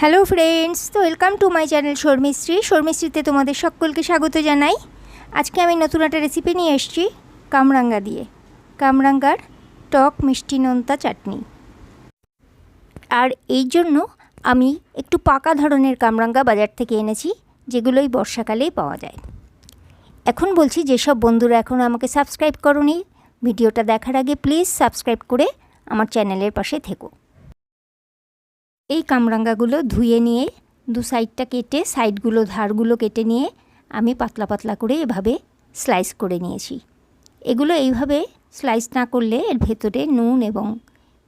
Hello friends তো welcome to my channel Sharmishree শর্মিশ্রীতে তোমাদের সকলকে স্বাগত জানাই। আজকে আমি নতুন একটা রেসিপি নিয়ে এসেছি, কামরাঙ্গা দিয়ে। কামরাঙ্গার টক মিষ্টি নোনতা চাটনি। আর এই জন্য আমি একটু পাকা ধরনের কামরাঙ্গা বাজার থেকে এনেছি, যেগুলোই বর্ষাকালেই পাওয়া যায়। এখন বলছি, যেসব বন্ধুরা এখনও আমাকে সাবস্ক্রাইব করনি, ভিডিওটা দেখার আগে প্লিজ সাবস্ক্রাইব করে আমার চ্যানেলের পাশে থেকো। এই কামরাঙ্গাগুলো ধুয়ে নিয়ে, দু সাইডটা কেটে, সাইডগুলো, ধারগুলো কেটে নিয়ে আমি পাতলা পাতলা করে এভাবে স্লাইস করে নিয়েছি। এগুলো এইভাবে স্লাইস না করলে এর ভেতরে নুন এবং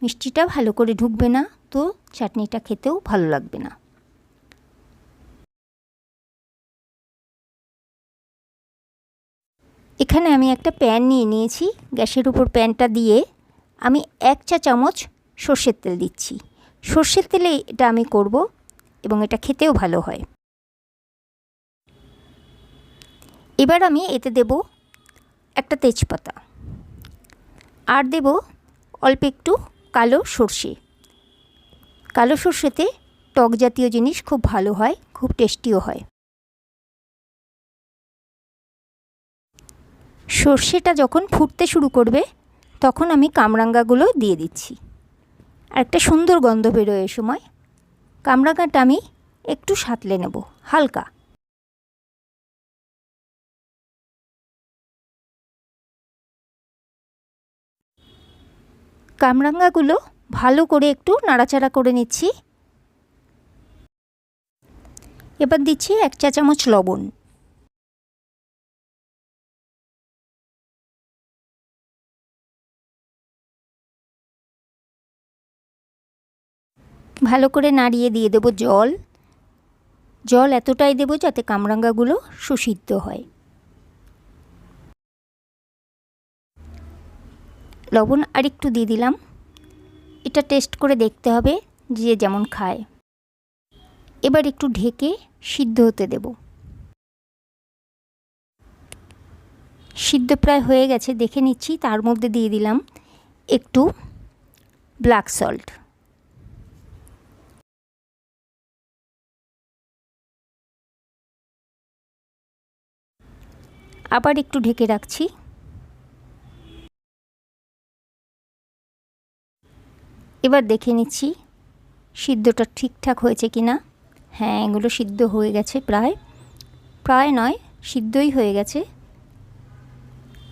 মিষ্টিটা ভালো করে ঢুকবে না, তো চাটনিটা খেতেও ভালো লাগবে না। এখানে আমি একটা প্যান নিয়ে নিয়েছি। গ্যাসের উপর প্যানটা দিয়ে আমি এক চা চামচ সর্ষের তেল দিচ্ছি। সর্ষের তেলে এটা আমি করব এবং এটা খেতেও ভালো হয়। এবার আমি এতে দেব একটা তেজপাতা। আর দেব অল্প একটু কালো সর্ষে। কালো সর্ষেতে টক জাতীয় জিনিস খুব ভালো হয়, খুব টেস্টিও হয়। সর্ষেটা যখন ফুটতে শুরু করবে, তখন আমি কামরাঙ্গাগুলো দিয়ে দিচ্ছি। আর একটা সুন্দর গন্ধ বেরোয় এ সময়। কামরাঙ্গাটা আমি একটু সাঁতলে নেব, হালকা। কামরাঙ্গাগুলো ভালো করে একটু নাড়াচাড়া করে নিচ্ছি। এবার দিচ্ছি এক চা চামচ লবণ। ভালো করে নাড়িয়ে দিয়ে দেবো জল। জল এতটাই দেবো যাতে কামরাঙ্গাগুলো সুসিদ্ধ হয়। লবণ আরেকটু দিয়ে দিলাম। এটা টেস্ট করে দেখতে হবে যে যেমন খায়। এবার একটু ঢেকে সিদ্ধ হতে দেব। সিদ্ধ প্রায় হয়ে গেছে, দেখে নিচ্ছি। তার মধ্যে দিয়ে দিলাম একটু ব্ল্যাক সল্ট। আবার একটু ঢেকে রাখছি। এবার দেখে নিচ্ছি, সিদ্ধটা ঠিকঠাক হয়েছে কি না হ্যাঁ এগুলো সিদ্ধ হয়ে গেছে প্রায়। প্রায় নয়, সিদ্ধই হয়ে গেছে।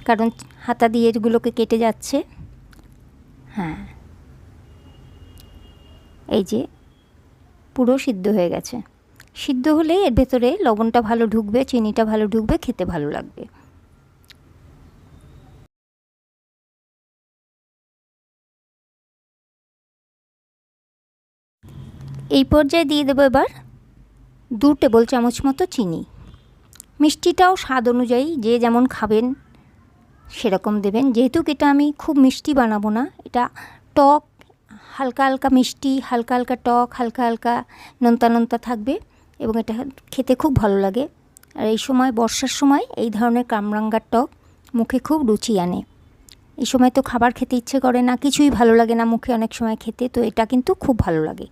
কারণ হাতা দিয়ে এগুলোকে কেটে যাচ্ছে। হ্যাঁ। এই যে, পুরো সিদ্ধ হয়ে গেছে। সিদ্ধ হলে এর ভেতরে লবণটা ভালো ঢুকবে, চিনিটা ভালো ঢুকবে, খেতে ভালো লাগবে। এই পর্যায়ে দিয়ে দেবো এবার দু টেবিল চামচ মতো চিনি। মিষ্টিটাও স্বাদ অনুযায়ী যে যেমন খাবেন সেরকম দেবেন। যেহেতু এটা আমি খুব মিষ্টি বানাবো না, এটা টক, হালকা হালকা মিষ্টি, হালকা হালকা টক, হালকা হালকা নোনতা নোনতা থাকবে। এবং এটা খেতে খুব ভালো লাগে। আর এই সময়, বর্ষার সময় এই ধরনের কামরাঙ্গার টক মুখে খুব রুচি আনে। এই সময় তো খাবার খেতে ইচ্ছে করে না, কিছুই ভালো লাগে না মুখে অনেক সময় খেতে, তো এটা কিন্তু খুব ভালো লাগে।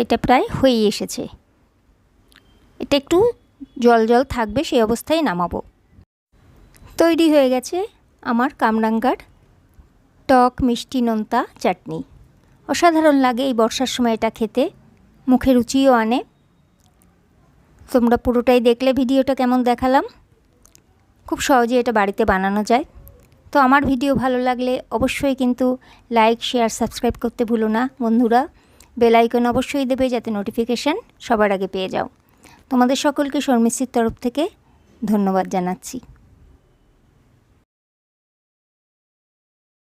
এটা প্রায় হয়েই এসেছে। এটা একটু জল জল থাকবে, সেই অবস্থায় নামাবো। তৈরি হয়ে গেছে আমার কামরাঙ্গার টক মিষ্টি নোনতা চাটনি। অসাধারণ লাগে এই বর্ষার সময় এটা খেতে। মুখে রুচিও আনে। তোমরা পুরোটাই দেখলে ভিডিওটা কেমন দেখালাম। খুব সহজে এটা বাড়িতে বানানো যায়। তো আমার ভিডিও ভালো লাগলে অবশ্যই কিন্তু লাইক, শেয়ার, সাবস্ক্রাইব করতে ভুলো না বন্ধুরা। বেল আইকন অবশ্যই দেবে যাতে নোটিফিকেশান সবার আগে পেয়ে যাও। তোমাদের সকলকে শর্মিশ্রীর তরফ থেকে ধন্যবাদ জানাচ্ছি।